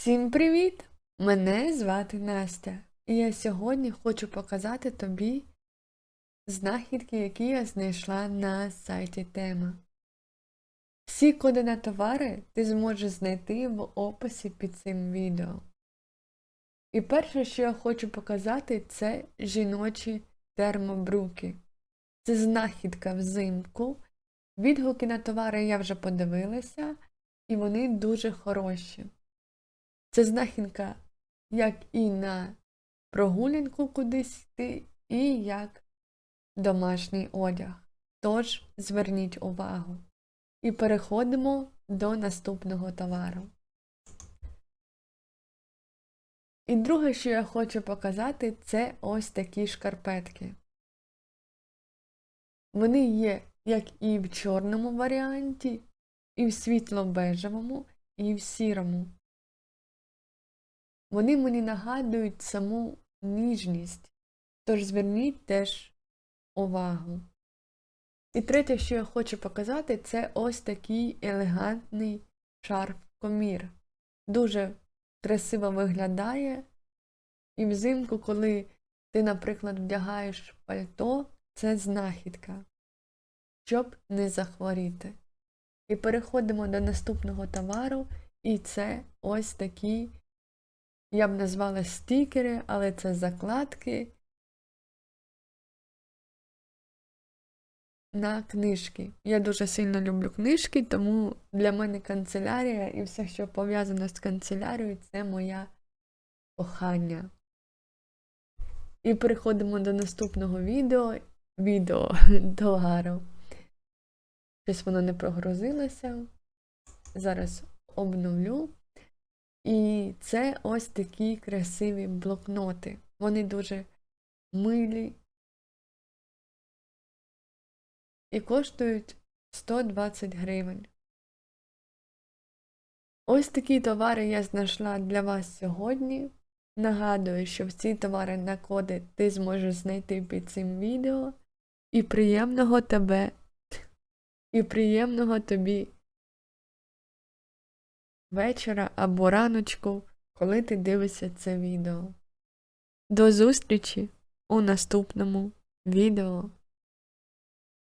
Всім привіт! Мене звати Настя, і я сьогодні хочу показати тобі знахідки, які я знайшла на сайті Тема. Всі коди на товари ти зможеш знайти в описі під цим відео. І перше, що я хочу показати, це жіночі термобруки. Це знахідка взимку. Відгуки на товари я вже подивилася, і вони дуже хороші. Це знахідка як і на прогулянку кудись йти, і як домашній одяг. Тож зверніть увагу. І переходимо до наступного товару. І друге, що я хочу показати, це ось такі шкарпетки. Вони є як і в чорному варіанті, і в світло-бежевому, і в сірому. Вони мені нагадують саму ніжність, тож зверніть теж увагу. І третє, що я хочу показати, це ось такий елегантний шарф-комір. Дуже красиво виглядає. І взимку, коли ти, наприклад, вдягаєш пальто, це знахідка, щоб не захворіти. І переходимо до наступного товару, і це ось такі я б назвала стікери, але це закладки на книжки. Я дуже сильно люблю книжки, тому для мене канцелярія і все, що пов'язано з канцелярією, це моя кохання. І переходимо до наступного відео. Відео товару. Щось воно не прогрузилося. Зараз обновлю. І це ось такі красиві блокноти. Вони дуже милі і коштують 120 гривень. Ось такі товари я знайшла для вас сьогодні. Нагадую, що всі товари на коди ти зможеш знайти під цим відео. І приємного тебе, і приємного тобі вечора або раночку, коли ти дивишся це відео. До зустрічі у наступному відео.